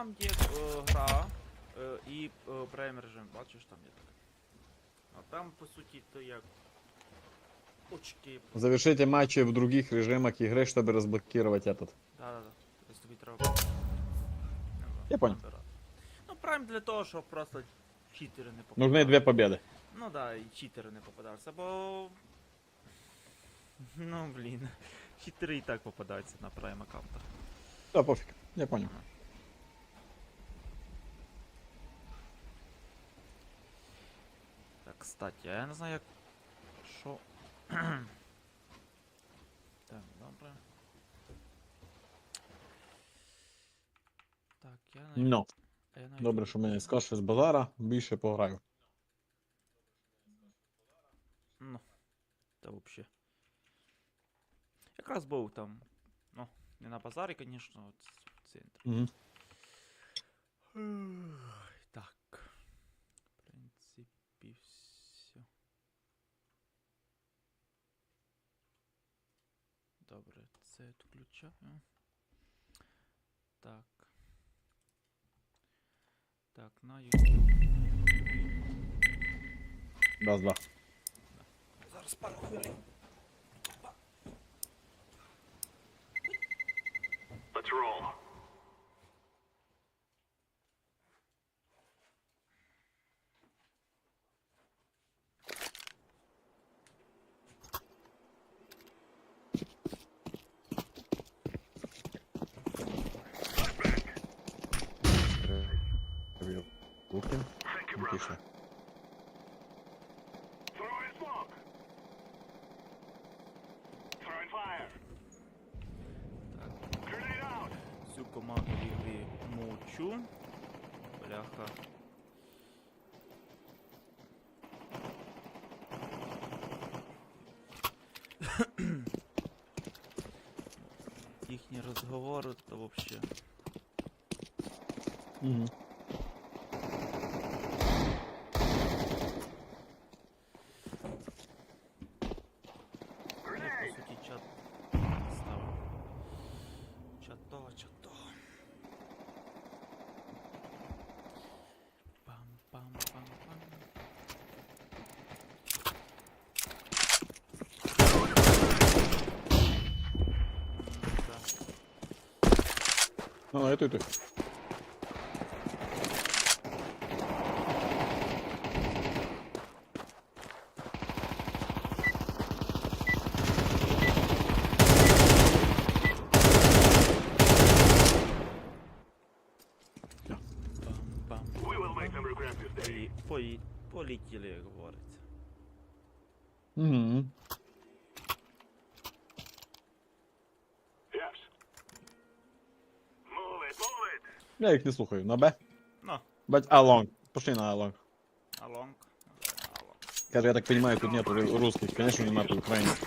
там є е, гра е, і е, прайм режим, бачиш там є таке. А там по суті то як очки. Завершите матчи в других режимах игры, чтобы разблокировать этот. Да-да-да. Тобто тобі треба. Я понял. набирати. Ну, прайм для того, щоб просто читери не попадали. Нужны две победы. Ну да, і читери не попадалися, бо. Ну блін. Читери і так попадаються на прайм аккаунтах. Да, пофиг. Я понял. кстати, а я не знаю як. Що. так, добре. Так, я навіть. Ну, я навіть добре, що мене скажеш з базара, більше пограю. Ну, та вообще. Якраз був там. Ну, не на базарі, звісно, от в центрі. Угу. Відключаю. Так. Так, на YouTube. Раз, два. Зараз пару хвилин. Let's roll. Їхні розговори то вообще. Угу. Ну, Я їх не слухаю. На Б. Ну, Бать алонг. Пошли на алонг. алонг. Алонг. Скажи, я так понимаю, тут нету ру- русских. Конечно, не нету украинцев.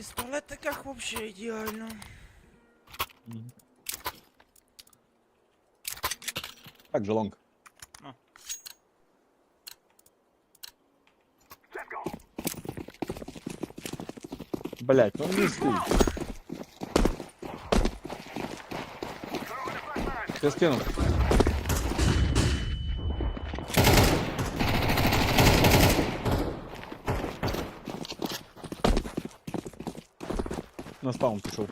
Так, на пістолетиках вообще ідеально. Так же лонг. Ну, Let's go. Блять, ну не стій. Throwing a flashbang. Я скину. На спаун пішов.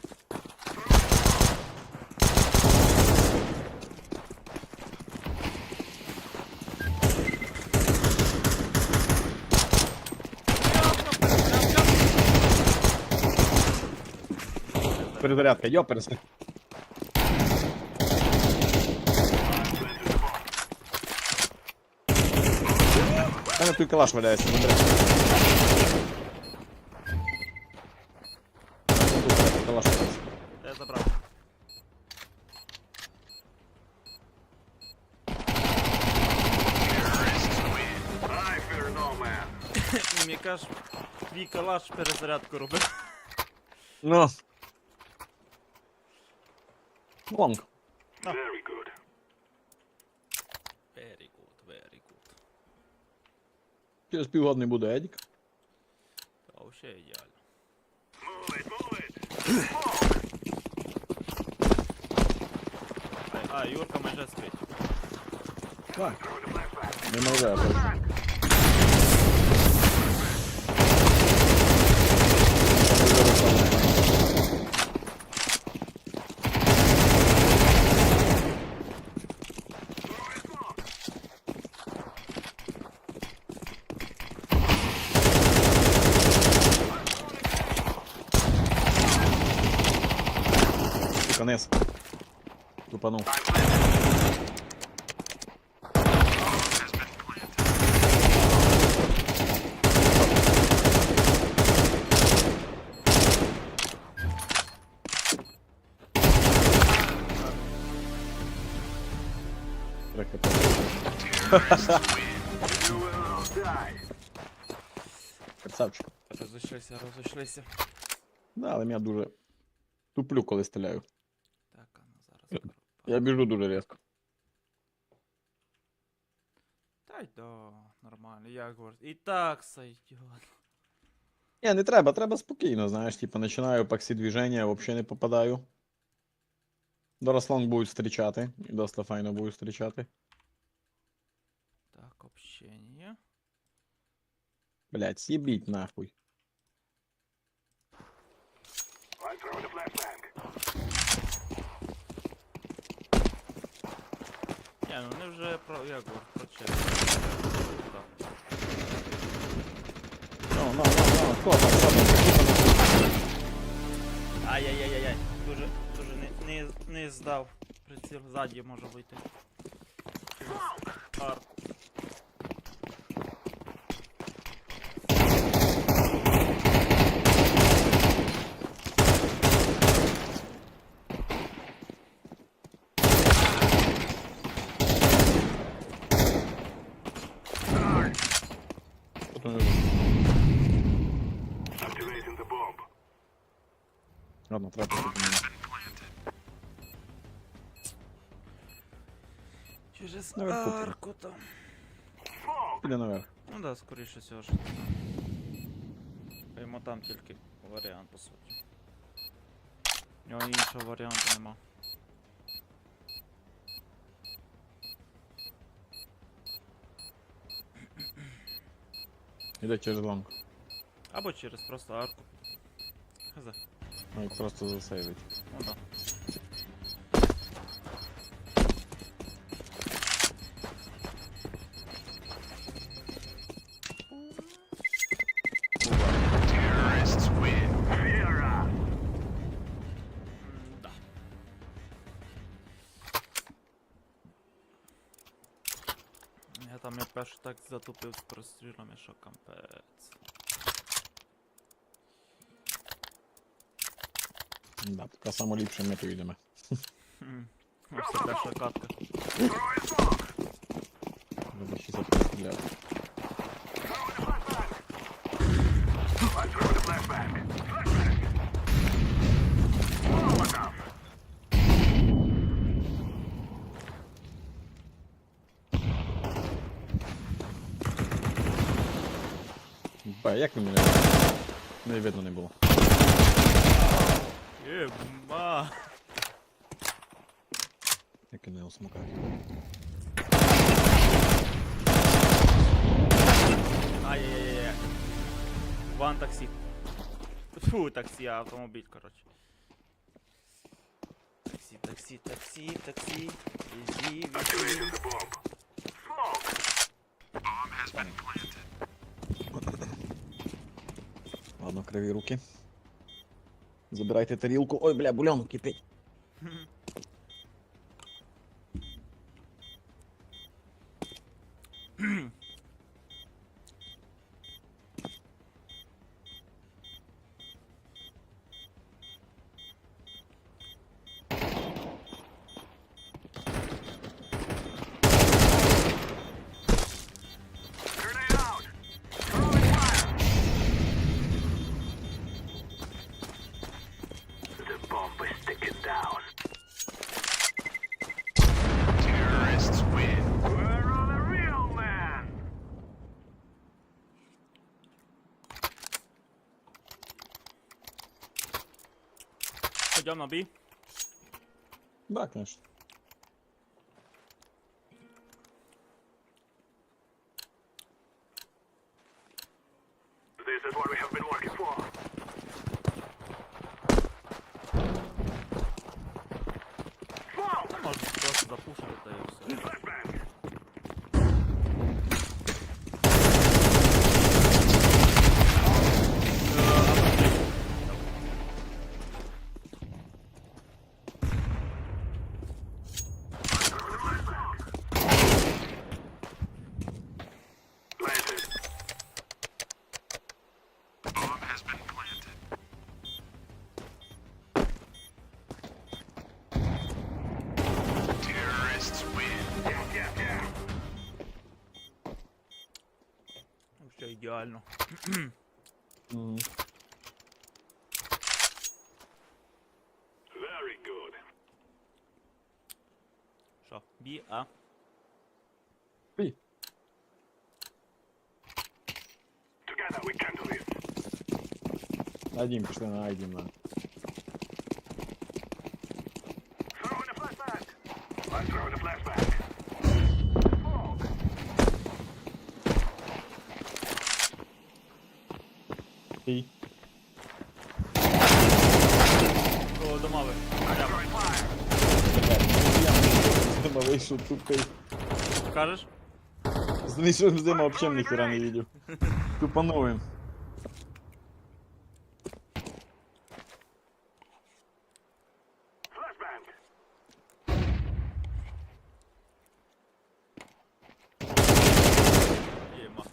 Перезарядка. У мене тут калаш валяється, не калаш раз. Я забрав. I fear no man. І мені каже, твій калаш перезарядку робив. Ну. Лонг. Very good. Very good, very good. Через півгодини буде Едік. Та вообще ідеально. Move it, move it. А, а Юрка майже спить. Так. Throw the flashbang. Не може, просто. Конец Тупанув. Ракета. You will not die. Красавчик. Розійшлися, розійшлися. Да, але я дуже туплю, коли стріляю. Так, а ну зараз. скоро. Я біжу дуже різко. Та й да, нормально, як говорить. І так сойдет. Ні, не треба, треба спокійно, знаєш, типу, починаю паксі движення, взагалі не попадаю. Дорослон будуть зустрічати, і досить файно будуть зустрічати. Так, общение. Блять, съебіть нахуй. Ні, ну вони вже про як говорить, про чек. Ну, ну, ну, ну, хто там, хто там, хто там? Ай-яй-яй-яй. Дуже, дуже не, не, не здав. Приціл ззаді може вийти. Через Наверху там. арку там. Smoke. Tá Піде наверх. Ну да, скоріше всього ж. Йому там тільки варіант по суті. У нього іншого варіанту нема. Іде через ланг. Або через просто арку. Хз. Ну, їх просто засейвить. Ну да. tam jak aż tak zatopił z prostyrą jeszcze kampec. Babka samoli my tu ideme. Hmm. Masz tak dalsza kartkę. Będę się zapytał. Let's throw the flashbang! Як ви мене? Не видно не було. Єма! Як і не осмукаю. Ай-яй-яй-яй. Ван таксі. Фу, таксі, а автомобіль, коротше. Таксі, таксі, таксі, таксі. Візі, візі. Activating the bomb. Smoke. Bomb has been planted. Ладно, криві руки. Забирайте тарілку. Ой, бля, бульон кипить. Пойдем на бій. Да, конечно. This is what we have been working Вообще ідеально. Мгм. Very good. Що? Бі, а? Пі. Together we can do this. Один, пішли на один, на. Пій. О, fire. Зима вийшов тупий. Кажеш? Знайшов зима взагалі ніхера не видів. Тупо Flashbang. Єма.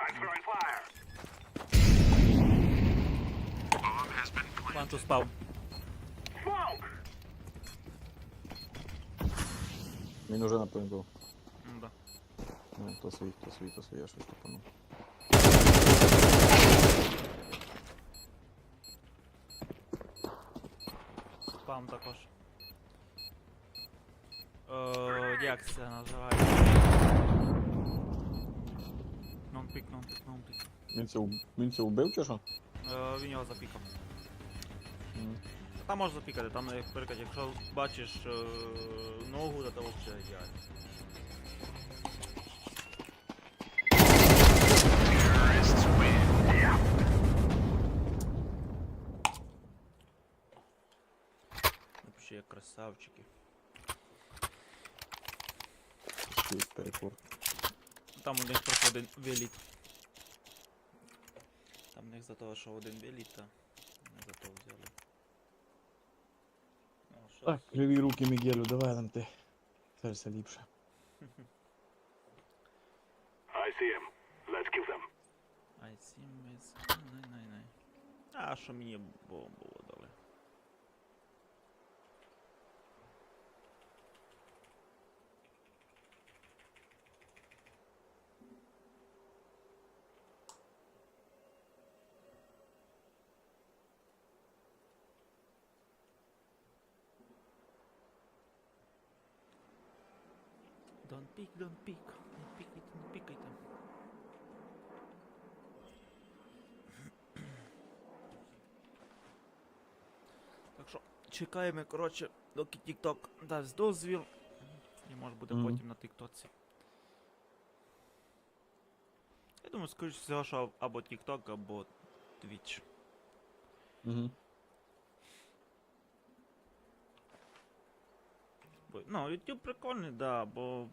I'm throwing fire. Bomb has been planted. Планту спав. Smoke. Він уже на плинту. Ну да. Ну, то свій, то свій, то свій, я щось тупанув. Спам також. Е, як це називається? Нонпік, нонпік, нонпік. Він це, уб- він це убив чи що? Е, він його запікав. Мгм. Там можна запікати, там, наприклад, якщо бачиш е, ногу, то це взагалі ідеально. красавчики. Свій перекур. Там у них просто один веліт. Там у них за того, що один веліт, та не за того взяли. Ну, що Так, криві руки Мігелю, давай нам ти. Це все ліпше. I see him. Let's kill them. I see miss. Най, най, най. А, що мені бомбу Don't peek, don't peek. Не пікайте, не пікайте. Так що чекаємо, коротше, доки TikTok дасть дозвіл. І може буде Мгм. потім на TikTok. Я думаю, скоріш всього, що або TikTok, або Twitch. Угу. Бо, ну, YouTube прикольний, да, бо.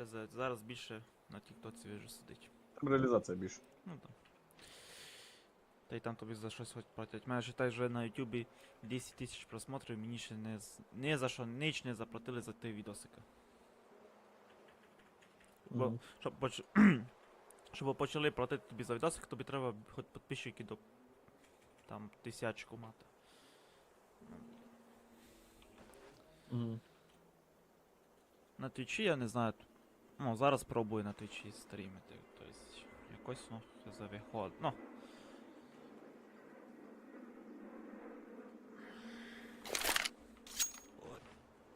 Я зараз більше на TikTok вже сидить. Там реалізація більше. Ну так. Та й там тобі за щось хоч платять. Мене ще вже на Ютубі 10 тисяч просмотрів, мені ще не, не за що ніч не заплатили за ті відосики. Бо, Мгм. щоб, поч... щоб почали платити тобі за відосик, тобі треба хоч підписчики до там тисячку мати. Мгм. На твічі я не знаю. Ну, зараз пробую на твічі стрімити. Тобто, якось, ну, це виходить. Ну.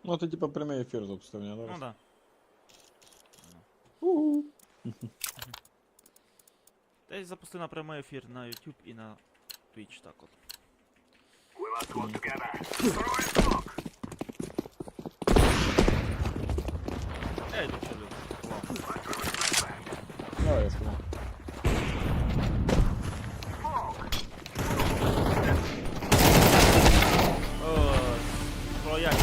Ну, ти типа прямий ефір запустив, не Ну да? да. Угу. Та й запусти на прямий ефір на YouTube і на Twitch, так от. We must Давай, я сказав. О, про як?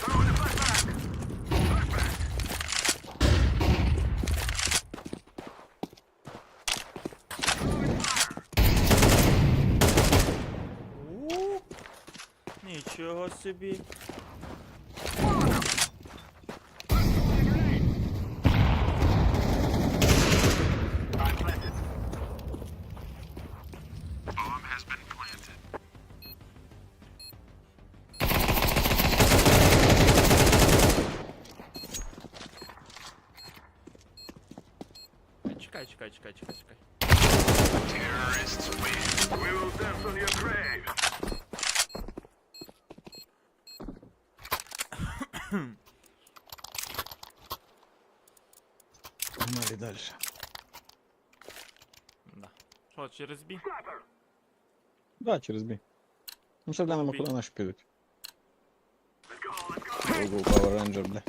Throwing a flashbang. У, Нічого собі. Що, через бі? Sniper. Да, через бій. Ну ще глянемо, Бій. куди наші підуть. Let's go, let's go. Go, go, Power Ranger, бля.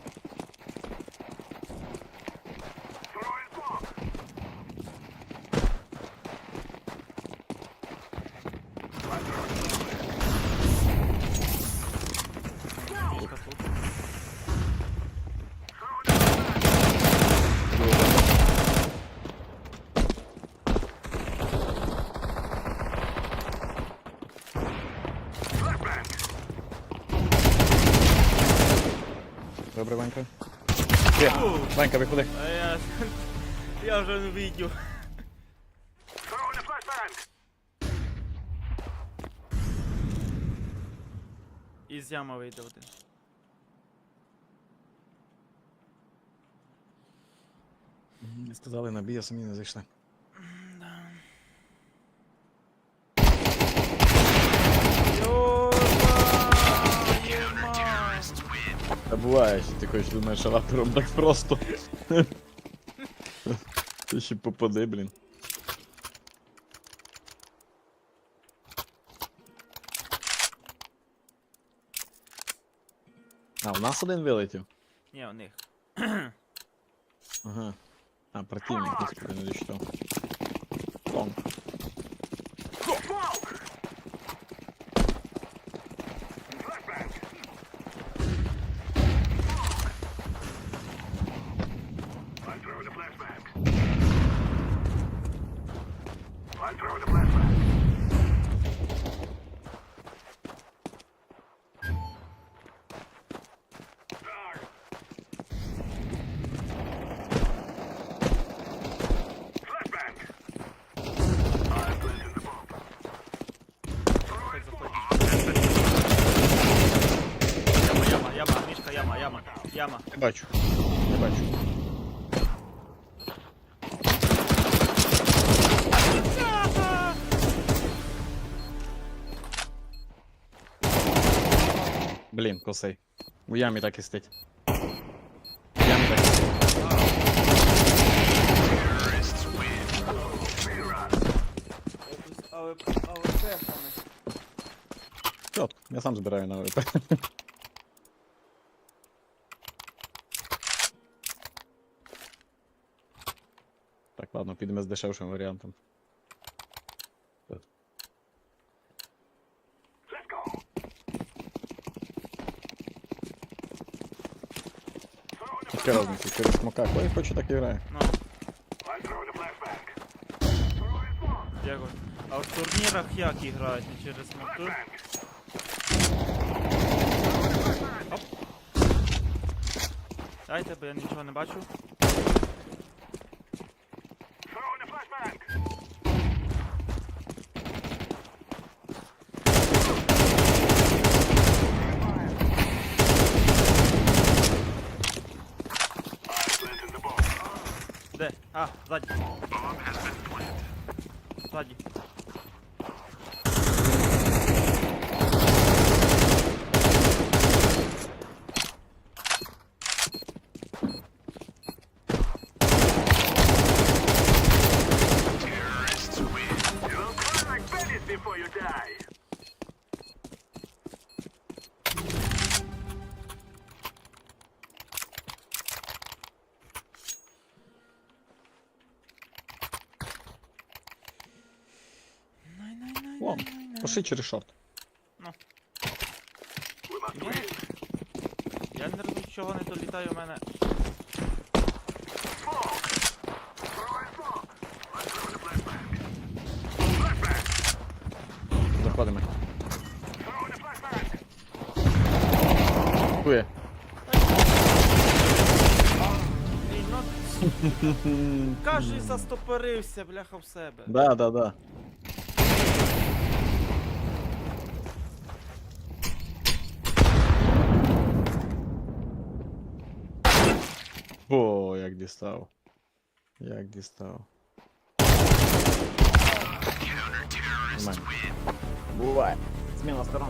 Добре, Ванька. Є, Ванька, виходи. А я... Я вже не flashbang. Із яма вийде один. Сказали на бій, а самі не зайшли. буває, що ти хочеш думаєш, що рапером так просто. Ти ще попади, блін. А, у нас один вилетів. Ні, у них. Ага. А, противник, господи, не дочитав. Тонк. Блін, косий. У ямі так і стить. У ямі так і стить. Але, але це Чотко, я сам збираю на ВП. Так, ладно, підемо з дешевшим варіантом. Throwing a Яка різниця, через смока. Кой хоче, так і грає. Ну, I'm throwing a flashbang. Throwing smoke. дякую. А в турнірах як грають, не через смоки? Flashbang. Дайте, бо я нічого не бачу. Вон, пошли через шорт. Я, я не розумію, чого не долітає у мене. Заходимо. Хує. Ей, ну, Кажи, застопорився, бляха в себе. Да, да, да. О, як дістав. Як дістав. Нормально. Буває. Зміна сторон.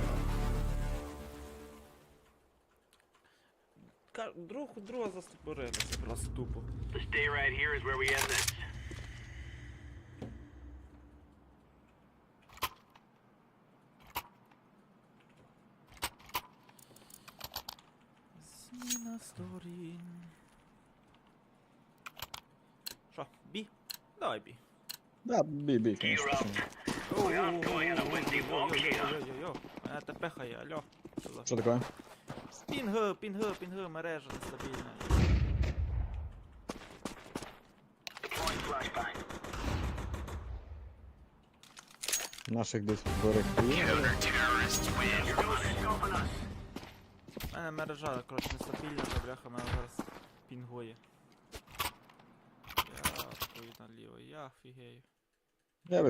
Ка- Друг, друга застопорилася просто тупо. The stay right here is where we end this. Зміна сторін. Давай бі. Да, бій, бій, конечно. чому. Йо-йо-йо-йо-йо-йо-йо. Мене те алло. Що за- Що таке? Пінг, пінг, пінг, мережа нестабільна. Наших десь берегти. У мене мережа, коротше, нестабільна, та бляха мене зараз пінгує. Я хуй наліво, я фігею. Я